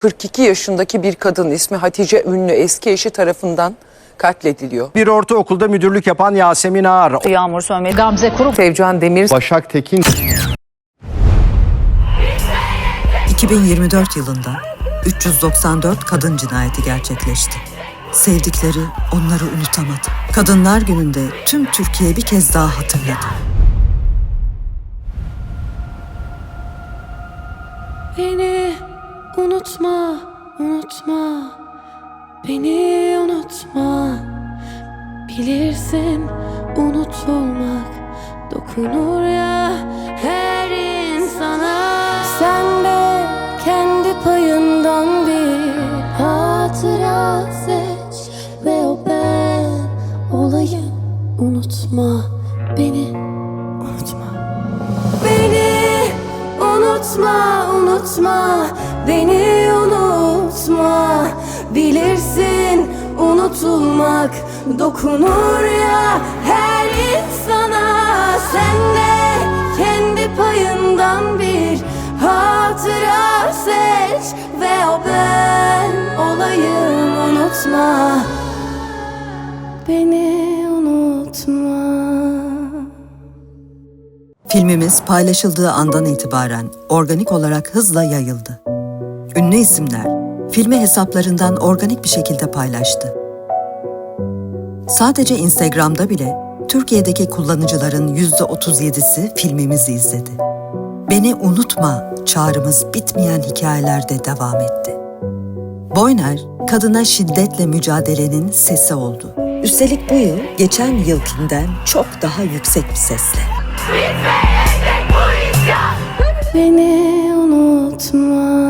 42 yaşındaki bir kadın ismi Hatice Ünlü eski eşi tarafından katlediliyor. Bir ortaokulda müdürlük yapan Yasemin Ağar, Yağmur Sönmez, Gamze Kuru, Sevcan Demir Başak Tekin 2024 yılında 394 kadın cinayeti gerçekleşti. Sevdikleri onları unutamadı. Kadınlar Günü'nde tüm Türkiye bir kez daha hatırladı. Beni unutma, unutma. Beni unutma. Bilirsin unutulmak dokunur ya her insana. Sen de kendi payından bir hatıra seç ve o ben olayım. Unutma beni, unutma. Beni unutma, unutma, beni unutma. Bilirsin unutulmak dokunur ya her insana. Sen de kendi payından bir hatıra seç ve o ben olayım unutma. Beni unutma. Filmimiz paylaşıldığı andan itibaren organik olarak hızla yayıldı. Ünlü isimler filmi hesaplarından organik bir şekilde paylaştı. Sadece Instagram'da bile Türkiye'deki kullanıcıların %37'si filmimizi izledi. Beni unutma çağrımız bitmeyen hikayelerde devam etti. Boyner, kadına şiddetle mücadelenin sesi oldu. Üstelik bu yıl geçen yılkinden çok daha yüksek bir sesle. Beni unutma